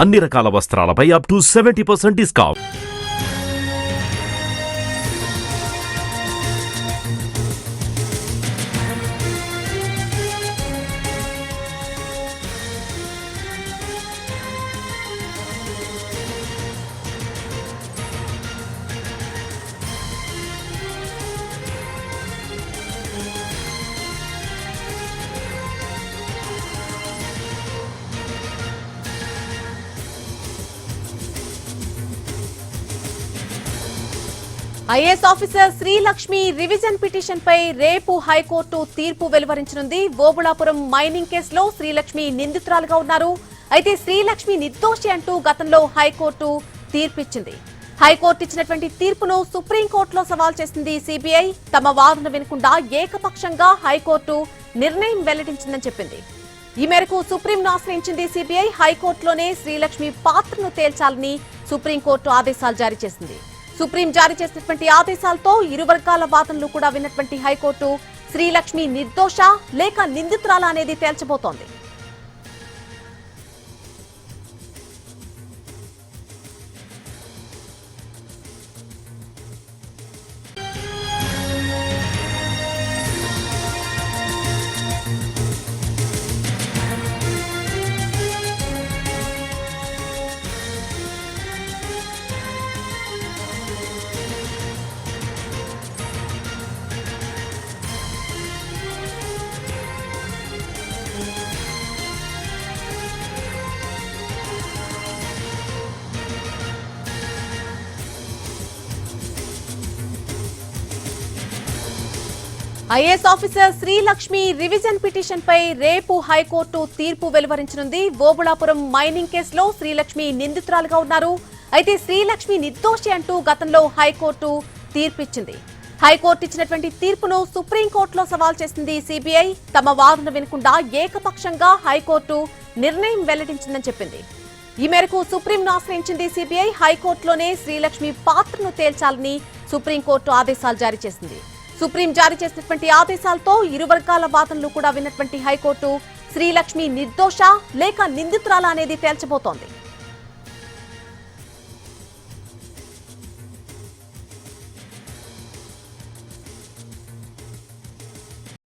అన్ని రకాల వస్త్రాలపై up to seventy percent discount IAS officer Srilakshmi revision petition పై రేపు high court తీర్పు వెలువరించనుంది. ఓబుళాపురం మైనింగ్ కేసులో శ్రీలక్ష్మి నిందితురాలుగా ఉన్నారు. అయితే శ్రీలక్ష్మి నిర్దోషి అంటూ గతంలో హైకోర్టు తీర్పిచ్చింది. హైకోర్టు ఇచ్చినటువంటి తీర్పును సుప్రీంకోర్టులో సవాల్ చేసింది సిబిఐ. తమ వాదన వినకుండా ఏకపక్షంగా హైకోర్టు నిర్ణయం వెల్లడించిందని చెప్పింది. ఈ మేరకు సుప్రీంను ఆశ్రయించింది సిబిఐ. హైకోర్టులోనే శ్రీలక్ష్మి పాత్రను తేల్చాలని సుప్రీంకోర్టు ఆదేశాలు జారీ చేసింది. సుప్రీం జారీ చేసినటువంటి ఆదేశాలతో ఇరు వర్గాల వాదనలు కూడా విన్నటువంటి హైకోర్టు శ్రీలక్ష్మి నిర్దోష లేక నిందితురాల అనేది తేల్చబోతోంది. IAS officer Srilakshmi revision petition పై రేపు హైకోర్టు తీర్పు వెలువరించనుంది. ఓబుళాపురం మైనింగ్ కేసులో శ్రీలక్ష్మి నిందితురాలుగా ఉన్నారు. అయితే శ్రీలక్ష్మి నిర్దోషి అంటూ గతంలో హైకోర్టు తీర్పిచ్చింది. హైకోర్టు ఇచ్చినటువంటి తీర్పును సుప్రీంకోర్టులో సవాల్ చేసింది సిబిఐ. తమ వాదన వినకుండా ఏకపక్షంగా హైకోర్టు నిర్ణయం వెల్లడించిందని చెప్పింది. ఈ మేరకు సుప్రీంను ఆశ్రయించింది సిబిఐ. హైకోర్టులోనే శ్రీలక్ష్మి పాత్రను తేల్చాలని సుప్రీంకోర్టు ఆదేశాలు జారీ చేసింది. సుప్రీం జారీ చేసినటువంటి ఆదేశాలతో ఇరు వర్గాల వాదనలు కూడా విన్నటువంటి హైకోర్టు శ్రీలక్ష్మి నిర్దోష లేక నిందితురాల అనేది తేల్చబోతోంది.